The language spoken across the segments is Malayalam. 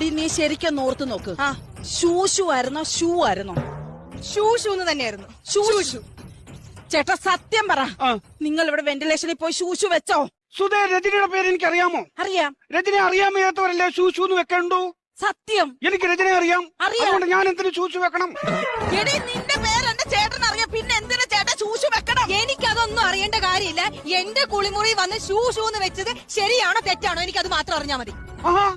നീ ശരിക്കും ഓർത്ത് നോക്ക്. ആ. ശൂശു ആയിരുന്നോ? ഷൂ ആയിരുന്നോ? ഷൂ ഷൂന്ന് തന്നെയായിരുന്നു. ഷൂഷു ചേട്ടാ സത്യം പറ. നിങ്ങൾ ഇവിടെ വെന്റിലേഷനിൽ പോയി ഷൂഷു വെച്ചോ? സുധേ രജനിയുടെ പേര് എനിക്ക് അറിയാമോ അറിയാം. രജനെ അറിയാൻ വയ്യാത്തവരല്ലേ ശൂശു എന്ന് വെക്കണ്ടു? സത്യം. എനിക്ക് രജനെ അറിയാം. അറിയാം. ഞാൻ എന്തിനു ഷൂഷു വെക്കണം? എടി നിന്റെ പേര് എന്റെ ചേട്ടൻ അറിയാം. പിന്നെ എന്തിനാ ചേട്ടൻ ഷൂഷു വെക്കണം? എനിക്കതൊന്നും അറിയേണ്ട കാര്യമില്ല. എന്റെ കുളിമുറി വന്ന് ഷൂ ഷൂ എന്ന് വെച്ചത് ശരിയാണോ തെറ്റാണോ എനിക്കത് മാത്രം അറിഞ്ഞാ മതി. ആഹാ.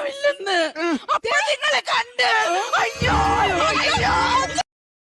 ഒന്നുമില്ലെന്ന്. അപ്പൊ നിങ്ങളെ കണ്ട്.